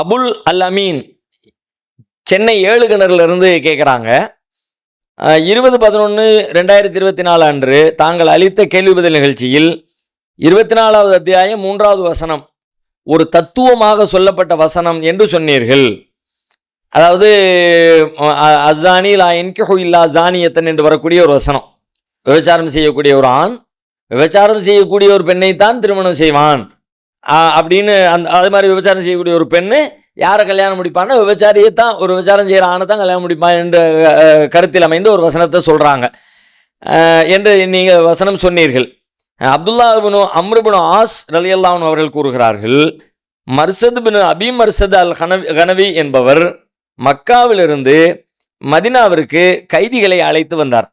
அபுல் அல் அமீன் சென்னை ஏழு கிணறுலேருந்து கேட்குறாங்க இருபது பதினொன்று ரெண்டாயிரத்தி இருபத்தி நாலு அன்று தாங்கள் அளித்த கேள்வி பதில் நிகழ்ச்சியில் இருபத்தி நாலாவது அத்தியாயம் மூன்றாவது வசனம் ஒரு தத்துவமாக சொல்லப்பட்ட வசனம் என்று சொன்னீர்கள். அதாவது அ- லா என்கிஹு இல்லா ஜானியத்தன் என்று வரக்கூடிய ஒரு வசனம். விபச்சாரம் செய்யக்கூடிய ஒரு ஆண் விபச்சாரம் செய்யக்கூடிய ஒரு பெண்ணைத்தான் திருமணம் செய்வான். அப்படின்னு அந்த அது மாதிரி விபச்சாரம் செய்யக்கூடிய ஒரு பெண்ணு யாரை கல்யாணம் முடிப்பான்னா விபச்சாரியை தான் ஒரு விபச்சாரம் செய்கிற ஆணை தான் கல்யாணம் முடிப்பான் என்ற கருத்தில் அமைந்து ஒரு வசனத்தை சொல்கிறாங்க என்று நீங்கள் வசனம் சொன்னீர்கள். Abdullah bin Amr bin Aas ரலியல்லாவன் அவர்கள் கூறுகிறார்கள் Marthad bin Abi Marthad al Hanawi Ghanawi என்பவர் மக்காவிலிருந்து மதினாவிற்கு கைதிகளை அழைத்து வந்தார்.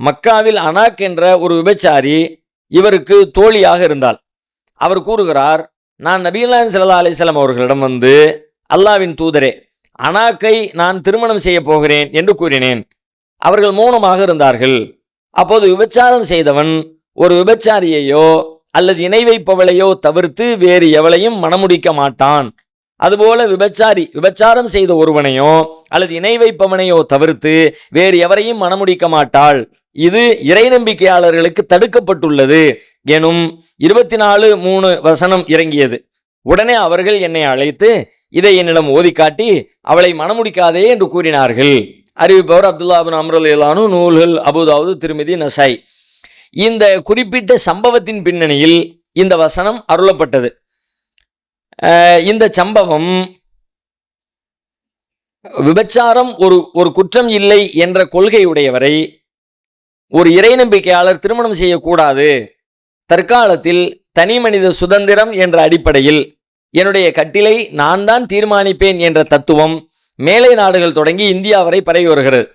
மக்காவில் அனாக் என்ற ஒரு விபச்சாரி இவருக்கு தோழியாக இருந்தாள். அவர் கூறுகிறார் நான் நபிகள்நாயகம் ஸல்லல்லாஹு அலைஹி அவர்களிடம் வந்து அல்லாவின் தூதரே அனாக்கை நான் திருமணம் செய்ய போகிறேன் என்று கூறினேன். அவர்கள் மௌனமாக இருந்தார்கள். அப்போது விபச்சாரம் செய்தவன் ஒரு விபச்சாரியையோ அல்லது இணை வைப்பவளையோ தவிர்த்து வேறு எவளையும் மணமுடிக்க மாட்டான். அதுபோல விபச்சாரி விபச்சாரம் செய்த ஒருவனையோ அல்லது இணை வைப்பவனையோ தவிர்த்து வேறு எவரையும் மணமுடிக்க மாட்டாள். இது இறை நம்பிக்கையாளர்களுக்கு தடுக்கப்பட்டுள்ளது. எனும் இருபத்தி நாலு மூணு வசனம் இறங்கியது. உடனே அவர்கள் என்னை அழைத்து இதை என்னிடம் ஓதி காட்டி அவளை மணமுடிக்காதே என்று கூறினார்கள். அறிவிப்பவர் அப்துல்லாபின் அம்ரலானு நூல்கள் அபுதாவது திருமதி நசாய். இந்த குறிப்பிட்ட சம்பவத்தின் பின்னணியில் இந்த வசனம் அருளப்பட்டது. இந்த சம்பவம் விபச்சாரம் ஒரு ஒரு குற்றம் இல்லை என்ற கொள்கையுடையவரை ஒரு இறை நம்பிக்கையாளர் திருமணம் செய்யக்கூடாது தற்காலத்தில் தனி மனித சுதந்திரம் என்ற அடிப்படையில் என்னுடைய கட்டிலை நான் தான் தீர்மானிப்பேன் என்ற தத்துவம் மேலை நாடுகள் தொடங்கி இந்தியா வரை பரவி வருகிறது.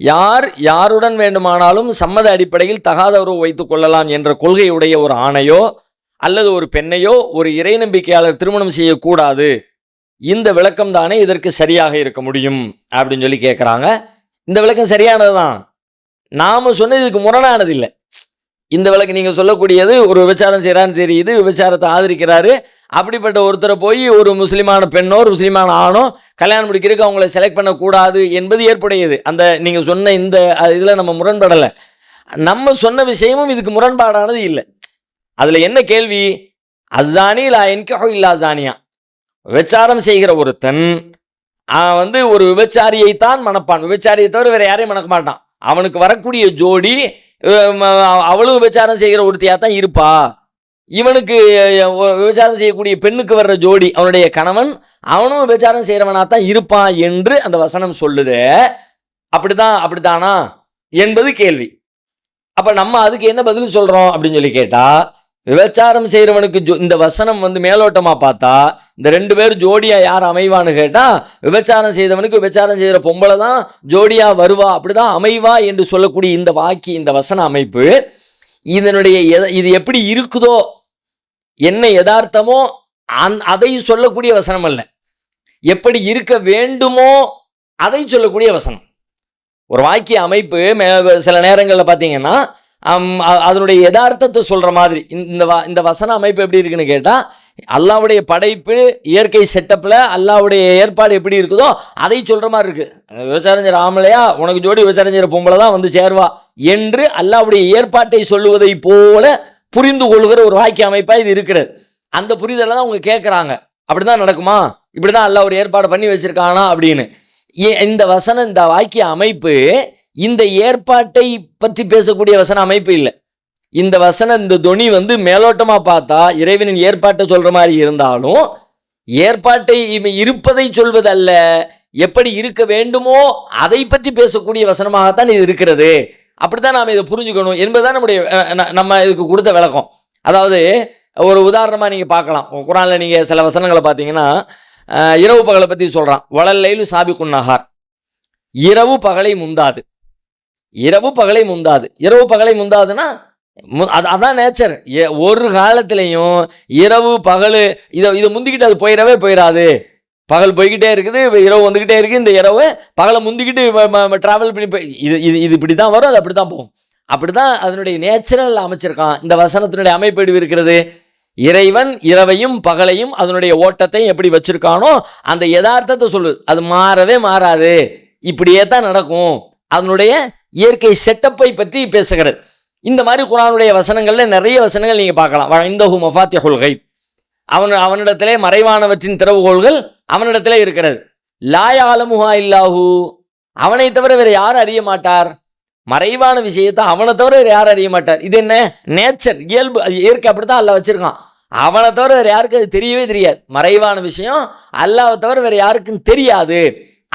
யார் யாருடன் வேண்டுமானாலும் சம்மத அடிப்படையில் தகாத உறவு வைத்துக் கொள்ளலாம் என்ற கொள்கையுடைய ஒரு ஆணையோ அல்லது ஒரு பெண்ணையோ ஒரு இறை நம்பிக்கையாளர் திருமணம் செய்யக்கூடாது. இந்த விளக்கம் தானே இதற்கு சரியாக இருக்க முடியும் அப்படின்னு சொல்லி கேட்குறாங்க இந்த விளக்கம் சரியானது தான் நாம் சொன்னது இதுக்கு முரணானது இல்லை. இந்த விளக்கு நீங்கள் சொல்லக்கூடியது ஒரு விபச்சாரம் செய்கிறான்னு தெரியுது விபச்சாரத்தை ஆதரிக்கிறாரு. அப்படிப்பட்ட ஒருத்தரை போய் ஒரு முஸ்லீமான பெண்ணோ ஒரு முஸ்லீமான ஆணோ கல்யாணம் முடிக்கிறதுக்கு அவங்கள செலக்ட் பண்ணக்கூடாது என்பது ஏற்புடையது. அந்த நீங்கள் சொன்ன இந்த இதில் நம்ம முரண்படலை. நம்ம சொன்ன விஷயமும் இதுக்கு முரண்பாடானது இல்லை. அதில் என்ன கேள்வி? அஸ்ஸானி லா என்கோ இல்லா ஜானியா விபச்சாரம் செய்கிற ஒருத்தன் அவன் வந்து ஒரு விபச்சாரியைத்தான் மணப்பான். விபச்சாரியை தவிர வேறு யாரையும் மணக்க மாட்டான். அவனுக்கு வரக்கூடிய ஜோடி அவ்வளவு விபச்சாரம் செய்கிற ஒருத்தியாக தான் இருப்பா. இவனுக்கு ஒரு விபச்சாரம் செய்யக்கூடிய பெண்ணுக்கு வர்ற ஜோடி அவனுடைய கணவன் அவனும் விபச்சாரம் செய்கிறவனாக தான் இருப்பான் என்று அந்த வசனம் சொல்லுது. அப்படிதான் அப்படித்தானா? என்பது கேள்வி. அப்ப நம்ம அதுக்கு என்ன பதில் சொல்றோம் அப்படின்னு சொல்லி கேட்டா விபச்சாரம் செய்கிறவனுக்கு ஜோ இந்த வசனம் வந்து மேலோட்டமாக பார்த்தா இந்த ரெண்டு பேர் ஜோடியாக யார் அமைவான்னு கேட்டால் விபச்சாரம் செய்தவனுக்கு விபச்சாரம் செய்கிற பொம்பளை தான் ஜோடியாக வருவா அப்படிதான் அமைவா என்று சொல்லக்கூடிய இந்த வாக்கி இந்த வசன அமைப்பு இதனுடைய இது எப்படி இருக்குதோ என்ன யதார்த்தமோ அந் அதை சொல்லக்கூடிய வசனம் அல்ல. எப்படி இருக்க வேண்டுமோ அதை சொல்லக்கூடிய வசனம். ஒரு வாக்கிய அமைப்பு மே- சில நேரங்களில் பார்த்தீங்கன்னா அதனுடைய யதார்த்தத்தை சொல்கிற மாதிரி. இந்த- வ- இந்த வசன அமைப்பு எப்படி இருக்குன்னு கேட்டால் அல்லாவுடைய படைப்பு இயற்கை செட்டப்பில் அல்லாவுடைய ஏற்பாடு எப்படி இருக்குதோ அதை சொல்கிற மாதிரி இருக்குது விபச்சாரம் செய்கிற ஆம்பளையா உனக்கு ஜோடி விபச்சாரம் பொம்பளை தான் வந்து சேர்வா என்று அல்லாவுடைய ஏற்பாட்டை சொல்லுவதை போல புரிந்து கொள்கிற ஒரு வாக்கிய அமைப்பாக இது இருக்கிறது. அந்த புரிதலை தான் அவங்க கேட்குறாங்க அப்படிதான் நடக்குமா? இப்படி தான் அல்லாஹ் ஒரு ஏற்பாடு பண்ணி வச்சிருக்கானா அப்படின்னு. இந்த வசனம் இந்த வாக்கிய அமைப்பு இந்த ஏற்பாட்டை பற்றி பேசக்கூடிய வசன அமைப்பு இல்லை. இந்த வசனம் இந்த தொனி வந்து மேலோட்டமாக பார்த்தா இறைவனின் ஏற்பாட்டை சொல்கிற மாதிரி இருந்தாலும் ஏற்பாட்டை இருப்பதை சொல்வதல்ல எப்படி இருக்க வேண்டுமோ அதை பற்றி பேசக்கூடிய வசனமாகத்தான் இது இருக்கிறது. அப்படித்தான் நாம் இதை புரிஞ்சுக்கணும் என்பதுதான் நம்முடைய நம்ம இதுக்கு கொடுத்த விளக்கம். அதாவது ஒரு உதாரணமாக நீங்கள் பார்க்கலாம். குரானில் நீங்கள் சில வசனங்களை பார்த்தீங்கன்னா இரவு பகலை பற்றி சொல்கிறான் வளல்லையிலும் சாபிக்குன் நகார். இரவு பகலை முந்தாது. இரவு பகலை முந்தாது. இரவு பகலை முந்தாதுன்னா அது அதான் நேச்சர் ஒரு காலத்திலையும் இரவு பகல் இதை இதை முந்திக்கிட்டு அது போயிடவே போயிடாது பகல் போய்கிட்டே இருக்குது இரவு வந்துக்கிட்டே இருக்குது இந்த இரவு பகலை முந்திக்கிட்டு ட்ராவல் பண்ணி போய் இது இது இது இப்படி தான் வரும் அது அப்படி தான் போகும். அப்படி தான் அதனுடைய நேச்சுரல் அமைச்சிருக்கான். இந்த வசனத்தினுடைய அமைப்பு எப்படி இருக்கிறது? இறைவன் இரவையும் பகலையும் அதனுடைய ஓட்டத்தையும் எப்படி வச்சிருக்கானோ அந்த யதார்த்தத்தை சொல்லு. அது மாறவே மாறாது. இப்படியே தான் நடக்கும். அதனுடைய இயற்கை செட்டப்பை பற்றி பேசுகிறது இந்த மாதிரி குரானுடைய வசனங்களில் நிறைய வசனங்கள் நீங்கள் பார்க்கலாம். இந்தஹு மஃபாத்திய கொள்கை அவன் அவனிடத்திலே மறைவானவற்றின் திறவுகோள்கள் அவனிடத்திலே இருக்கிறது. லாயாலமுஹா இல்லாஹு. அவனை தவிர வேறு யாரும் அறிய மாட்டார்? மறைவான விஷயத்தை அவனை தவிர வேறு யாரும் அறிய மாட்டார்? இது என்ன? நேச்சர் இயல்பு அது இயற்கை அப்படித்தான் அல்ல வச்சிருக்கான். அவனை தவிர வேறு யாருக்கும் அது தெரியவே தெரியாது. மறைவான விஷயம் அல்லாவை தவிர வேறு யாருக்கும் தெரியாது.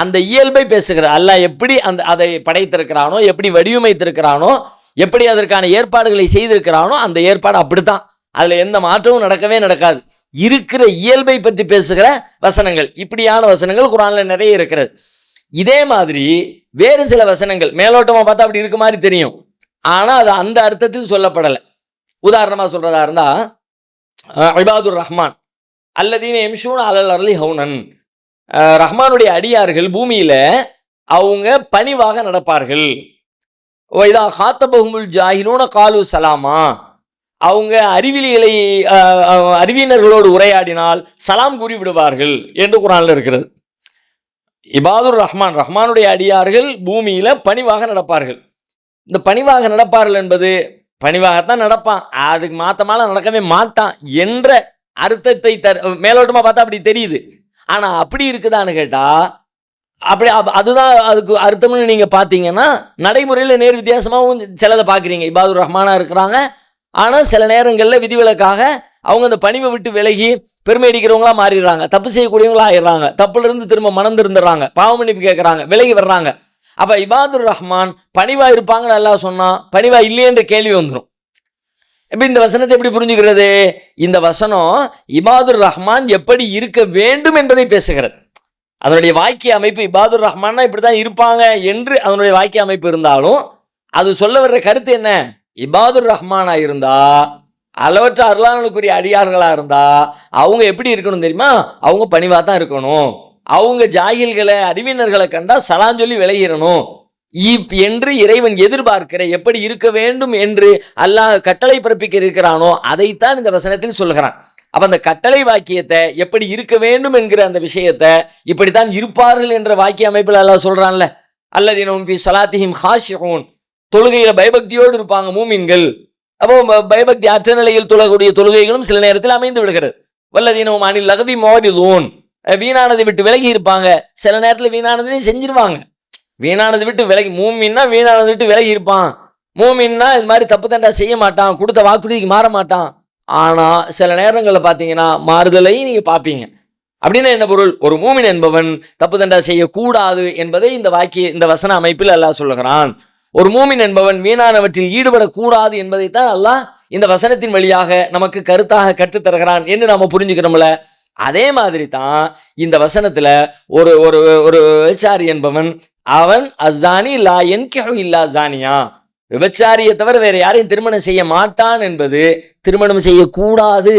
அந்த இயல்பை பேசுகிற அல்லாஹ் எப்படி அந்த அதை படைத்திருக்கிறானோ எப்படி வடிவமைத்திருக்கிறானோ எப்படி அதற்கான ஏற்பாடுகளை செய்திருக்கிறானோ அந்த ஏற்பாடு அப்படித்தான். அதில் எந்த மாற்றமும் நடக்கவே நடக்காது. இருக்கிற இயல்பை பற்றி பேசுகிற வசனங்கள். இப்படியான வசனங்கள் குரானில் நிறைய இருக்கிறது. இதே மாதிரி வேறு சில வசனங்கள். மேலோட்டமாக பார்த்தா அப்படி இருக்க மாதிரி தெரியும். ஆனால் அது அந்த அர்த்தத்தில் சொல்லப்படலை. உதாரணமாக சொல்றதா இருந்தால் இபாதுர் ரஹ்மான் அல்லதீன் எம்ஷூன் அலல் அர்லி ஹவுனன் ரஹ்மானுடைய அடியார்கள் பூமியில அவங்க பணிவாக நடப்பார்கள். இதா ஹாத்தபகுமுல் ஜாகினோன காலு சலாமா. அவங்க அறிவிலிகளை அறிவியினர்களோடு உரையாடினால் சலாம் கூறி விடுவார்கள் என்று குரானில் இருக்கிறது. இபாதுர் ரஹ்மான் ரஹ்மானுடைய அடியார்கள் பூமியில பணிவாக நடப்பார்கள். இந்த பணிவாக நடப்பார்கள் என்பது பணிவாகத்தான் நடப்பான். அதுக்கு மாத்தமால நடக்கவே மாட்டான் என்ற அர்த்தத்தை தர் மேலோட்டமாக பார்த்தா அப்படி தெரியுது. ஆனால் அப்படி இருக்குதான்னு கேட்டால் அப்படி அதுதான் அதுக்கு அர்த்தம்னு நீங்கள் பார்த்தீங்கன்னா நடைமுறையில் நேர் வித்தியாசமாகவும் சிலதை பார்க்குறீங்க இபாதுர் ரஹ்மானாக இருக்கிறாங்க. ஆனால் சில நேரங்களில் விதிவிலக்காக அவங்க அந்த பணிவை விட்டு விலகி பெருமை அடிக்கிறவங்களா மாறிடுறாங்க. தப்பு செய்யக்கூடியவங்களா ஆயிடுறாங்க. தப்புலேருந்து திரும்ப மனம் திருந்துடுறாங்க பாவ கேட்குறாங்க விலகி வர்றாங்க. அப்போ இபாதுர் ரஹ்மான் பணிவாக இருப்பாங்கன்னு எல்லாம் சொன்னால் பணிவா இல்லையென்ற கேள்வி வந்துடும் இப்போ இந்த வசனத்தை எப்படி புரிஞ்சுக்கிறது? இந்த வசனம் இபாதுர் ரஹ்மான் எப்படி இருக்க வேண்டும் என்பதை பேசுகிறது. அதனுடைய வாக்கிய அமைப்பு இபாதுர் ரஹ்மான்னா இப்படி தான் இருப்பாங்க என்று அதனுடைய வாக்கிய அமைப்பு இருந்தாலும் அது சொல்ல வர்ற கருத்து என்ன? இபாதுர் ரஹ்மானா இருந்தா அளவற்ற அருளாளனுக்குரிய அடியார்களா இருந்தா அவங்க எப்படி இருக்கணும் தெரியுமா? அவங்க பணிவா தான் இருக்கணும். அவங்க ஜாகில்களை அறிவினர்களை கண்டா சலாஞ்சொல்லி விளையிடணும் என்று இறைவன் எதிர்பார்க்கிற எப்படி இருக்க வேண்டும் என்று அல்லாஹ் கட்டளை பிறப்பிக்க இருக்கிறானோ அதைத்தான் இந்த வசனத்தில் சொல்கிறான். அப்போ அந்த கட்டளை வாக்கியத்தை எப்படி இருக்க வேண்டும் என்கிற அந்த விஷயத்தை இப்படித்தான் இருப்பார்கள் என்ற வாக்கிய அமைப்பில் அல்லாஹ் சொல்றான்ல. அல்லதீனும் ஃபி சலாத்திஹிம் ஹாஷிஹூன் தொழுகையில பயபக்தியோடு இருப்பாங்க மூமின்கள். அப்போ பயபக்தி அற்ற நிலையில் தொழக்கூடிய தொழுகைகளும் சில நேரத்தில் அமைந்து விடுகிறது. வல்லதீனவும் அணில் லகதி மோடிதூன் வீணானதை விட்டு விலகி இருப்பாங்க. சில நேரத்தில் வீணானதையும் செஞ்சிருவாங்க. வீணானதை விட்டு விலகி மூமின்னா வீணானது விட்டு விலகி இருப்பான். மூமின்னா இது மாதிரி தப்பு தண்டா செய்ய மாட்டான் கொடுத்த வாக்குறுதிக்கு மாற மாட்டான். ஆனால் சில நேரங்களில் பார்த்தீங்கன்னா மாறுதலையும் நீங்கள் பார்ப்பீங்க அப்படின்னா என்ன பொருள்? ஒரு மூமின் என்பவன் தப்பு தண்டா செய்யக்கூடாது என்பதை இந்த வாக்கிய இந்த வசன அமைப்பில் அல்லாஹ் சொல்லுகிறான். ஒரு மூமின் என்பவன் வீணானவற்றில் ஈடுபடக்கூடாது என்பதைத்தான் அல்லாஹ் இந்த வசனத்தின் வழியாக நமக்கு கருத்தாக கற்றுத் தருகிறான் என்று நாம் புரிஞ்சுக்கிறோம்ல அதே மாதிரி தான் இந்த வசனத்தில் ஒரு ஒரு ஒரு விசாரி என்பவன் அவன் அசானி லா என்கஹு இல்லா ஜானியா விபச்சாரியை தவிர வேற யாரையும் திருமணம் செய்ய மாட்டான் என்பது திருமணம் செய்யக்கூடாது.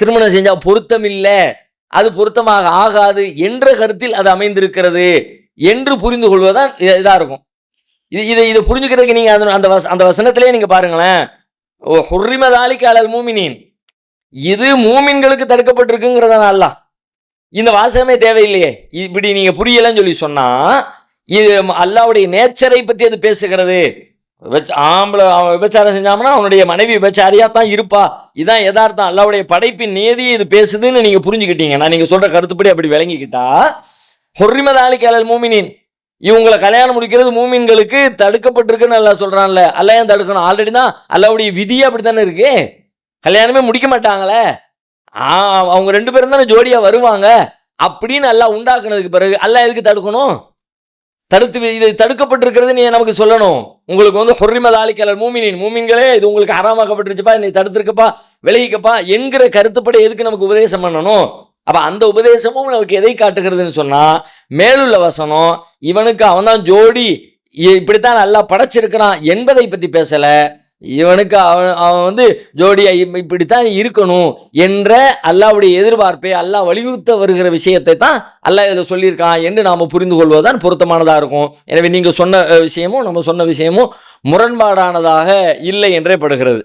திருமணம் செஞ்சா பொருத்தம் இல்லை. அது பொருத்தமாக ஆகாது என்ற கருத்தில் அது அமைந்திருக்கிறது என்று புரிந்து கொள்வதுதான் இதாக இருக்கும். இது இதை இதை புரிஞ்சுக்கிறதுக்கு நீங்கள் அந்த அந்த வச அந்த வசனத்திலே நீங்கள் பாருங்களேன். ஓ ஹுர்ரிமதாலிக்கு அலல் மூமினின். இது மூமின்களுக்கு தடுக்கப்பட்டிருக்குங்கிறதான் இந்த வாசகமே தேவையில்லையே. இப்படி நீங்கள் புரியலன்னு சொல்லி சொன்னால் இது அல்லாவுடைய நேச்சரை பற்றி அது பேசுகிறது. ஆம்பளை அவன் விபச்சாரம் செஞ்சாமனா அவனுடைய மனைவி விபச்சாரியாக தான் இருப்பா. இதான் எதார்த்தம் அல்லாவுடைய படைப்பின் நியதியை இது பேசுதுன்னு நீங்கள் புரிஞ்சுக்கிட்டீங்க. நான் நீங்கள் சொல்கிற கருத்துப்படி அப்படி விளங்கிக்கிட்டா ஹொர்ரிமதாலி கேளல் மூமினின். இவங்களை கல்யாணம் முடிக்கிறது மூமின்களுக்கு தடுக்கப்பட்டிருக்குன்னு அல்லா சொல்கிறான்ல அல்ல ஏன் தடுக்கணும்? ஆல்ரெடி தான் அல்லாவுடைய விதியே அப்படித்தானே இருக்கு? கல்யாணமே முடிக்க மாட்டாங்களே. ஆ அவங்க ரெண்டு பேரும் தானே ஜோடியாக வருவாங்க. அப்படின்னு அல்லாஹ் உண்டாக்குனதுக்கு பிறகு அல்லா எதுக்கு தடுக்கணும்? தடுத்து இது தடுக்கப்பட்டிருக்கிறது நீ நமக்கு சொல்லணும். உங்களுக்கு வந்து ஹொர்ரிமத் ஆலிக்கலர் மூமினின். மூமின்களே இது உங்களுக்கு ஹராமாக்கப்பட்டிருச்சுப்பா நீ தடுத்திருக்கப்பா விலகிக்கப்பா என்கிற கருத்துப்படி எதுக்கு நமக்கு உபதேசம் பண்ணணும்? அப்ப அந்த உபதேசமும் நமக்கு எதை காட்டுகிறதுன்னு சொன்னா மேலுள்ள வசனம் இவனுக்கு அவன்தான் ஜோடி இ- இப்படித்தான் நல்லா படைச்சிருக்கிறான் என்பதை பற்றி பேசல. இவனுக்கு அவன் அவன் வந்து ஜோடியா இப்படித்தான் இருக்கணும் என்ற அல்லாவுடைய எதிர்பார்ப்பை அல்லாஹ் வலியுறுத்த வருகிற விஷயத்தை தான் அல்லாஹ் இதில் சொல்லியிருக்கான் என்று நாம் புரிந்து கொள்வதுதான் பொருத்தமானதாக இருக்கும். எனவே நீங்கள் சொன்ன விஷயமும் நம்ம சொன்ன விஷயமும் முரண்பாடானதாக இல்லை என்றே படுகிறது.